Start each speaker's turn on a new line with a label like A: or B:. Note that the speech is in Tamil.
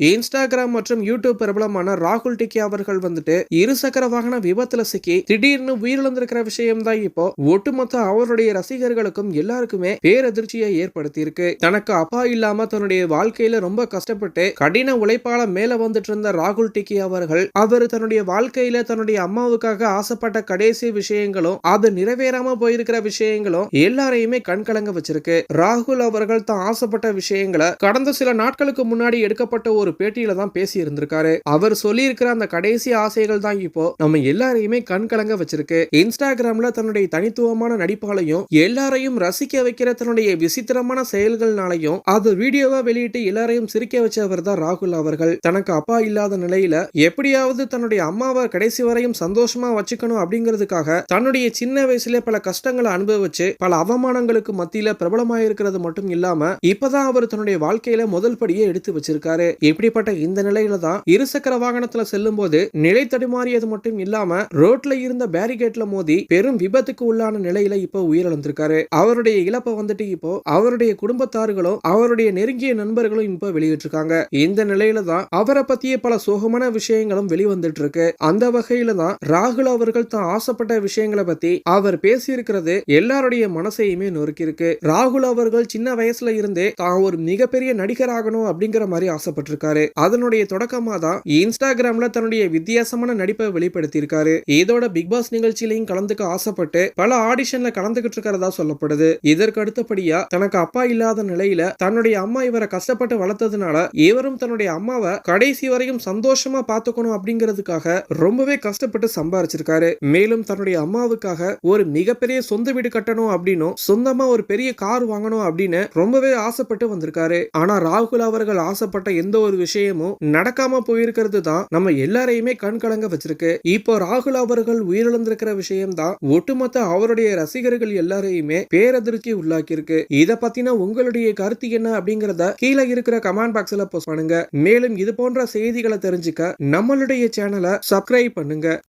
A: இன்ஸ்டாகிராம் மற்றும் யூடியூப் பிரபலமான ராகுல் டிக்கி அவர்கள் வந்துட்டு இருசக்கர வாகன விபத்துல சிக்கி திடீர்னு உயிரிழந்திருக்கிற விஷயம் தான் இப்போ ஒட்டுமொத்த அவருடைய ரசிகர்களுக்கும் எல்லாருக்குமே பேரதிர்ச்சியை ஏற்படுத்தி இருக்கு தனக்கு அப்பா இல்லாம தன்னுடைய வாழ்க்கையில ரொம்ப கஷ்டப்பட்டு கடின உழைப்பால மேல வந்துட்டு இருந்த ராகுல் டிக்கி அவர்கள் அவர் தன்னுடைய வாழ்க்கையில தன்னுடைய அம்மாவுக்காக ஆசைப்பட்ட கடைசி விஷயங்களும் அது நிறைவேறாம போயிருக்கிற விஷயங்களும் எல்லாரையுமே கண்கலங்க வச்சிருக்கு. ராகுல் அவர்கள் தான் ஆசைப்பட்ட விஷயங்களை கடந்த சில நாட்களுக்கு முன்னாடி எடுக்கப்பட்ட ஒரு பேட்டியில தான் பேசி இருந்திருக்காரு அவர் சொல்லியிருக்கிற அந்த கடைசி ஆசைகள் தான் இப்போ நம்ம எல்லாரையுமே கண் கலங்க வச்சிருக்கு. இன்ஸ்டாகிராம்ல தன்னுடைய தனித்துவமான நடிப்பாலையும் எல்லாரையும் ரசிக்க வைக்கிற தன்னுடைய விசித்திரமான செயல்கள்னாலையும் அது வீடியோவா வெளியிட்டு எல்லாரையும் சிரிக்க வச்சவர் தான் ராகுல் அவர்கள். தனக்கு அப்பா இல்லாத நிலையில எப்படியாவது தன்னுடைய அம்மாவை கடைசி வரையும் சந்தோஷமா வச்சுக்கணும் அப்படிங்கிறதுக்காக தன்னுடைய சின்ன வயசுல பல கஷ்டங்களை அனுபவிச்சு பல அவமானங்களுக்கு மத்தியில பிரபலமாயிருக்கிறது மட்டும் இல்லாம இப்பதான் அவர் தன்னுடைய வாழ்க்கையில முதல் படியே எடுத்து வச்சிருக்காரு. இப்படிப்பட்ட இந்த நிலையில தான் இருசக்கர வாகனத்துல செல்லும் போது நிலை தடுமாறியது மட்டும் இல்லாம ரோட்ல இருந்த பேரிகேட்ல மோதி பெரும் விபத்துக்கு உள்ளான நிலையில இப்போ உயிரிழந்திருக்காரு. அவருடைய இழப்பை வந்துட்டு இப்போ அவருடைய குடும்பத்தார்களும் அவருடைய நெருங்கிய நண்பர்களும் இப்போ வெளியிட்டிருக்காங்க. இந்த நிலையில தான் அவரை பத்திய பல சோகமான விஷயங்களும் வெளிவந்துட்டு இருக்கு அந்த வகையில தான் ராகுல் அவர்கள் தான் ஆசைப்பட்ட விஷயங்களை பத்தி அவர் பேசியிருக்கிறது எல்லாருடைய மனசையுமே நொறுக்கி இருக்கு ராகுல் அவர்கள் சின்ன வயசுல இருந்தே தான் ஒரு மிகப்பெரிய நடிகராகணும் அப்படிங்கிற மாதிரி ஆசைப்பட்டிருக்காரு. அதனுடைய தொடக்கமா தான் இன்ஸ்டாகிராம்ல தன்னுடைய வித்தியாசமான நடிப்பை வெளிப்படுத்தியிருக்காரு. இதோட பிக் பாஸ் நிகழ்ச்சியிலையும் கலந்துக்க ஆசைப்பட்டு பல ஆடிஷன்ல கலந்துகிட்டு இருக்கிறதா சொல்லப்படுது. இதற்கு அடுத்தபடியா தனக்கு அப்பா இல்லாத நிலையில தன்னுடைய அம்மா இவரை கஷ்டப்பட்டு வளர்த்ததுனால இவரும் தன்னுடைய அம்மாவை கடைசி வரையும் சந்தோஷமா பாத்துக்கணும் அப்படிங்கிறதுக்காக ரொம்பவே கஷ்டப்பட்டு சம்பாரிச்சிருக்காரு. மேலும் தன்னுடைய அம்மாவுக்காக ஒரு மிகப்பெரிய சொந்த வீடு கட்டணும் அப்படின்னும் சொந்தமா ஒரு பெரிய கார் வாங்கணும் அப்படின்னு ரொம்பவே ஆசைப்பட்டு வந்திருக்காரு. ஆனா ராகுல் அவர்கள் ஆசைப்பட்ட எந்த ஒரு ஒரு விஷயமும் நடக்காம போயிருக்கிறது தான் நம்ம எல்லாரையுமே கண் கலங்க வச்சிருக்கு. இப்போ ராகுல் அவர்கள் உயிரிழந்திருக்கிற விஷயம் தான் ஒட்டுமொத்த அவருடைய ரசிகர்கள் எல்லாரையுமே பேரதிர்ச்சி உள்ளாக்கி இருக்கு இத பத்தின உங்களுடைய கருத்து என்ன அப்படிங்கறத கீழே இருக்கிற கமெண்ட் பாக்ஸ்ல போஸ்ட் பண்ணுங்க. மேலும் இது போன்ற செய்திகளை தெரிஞ்சுக்க நம்மளுடைய சேனலை சப்ஸ்கிரைப் பண்ணுங்க.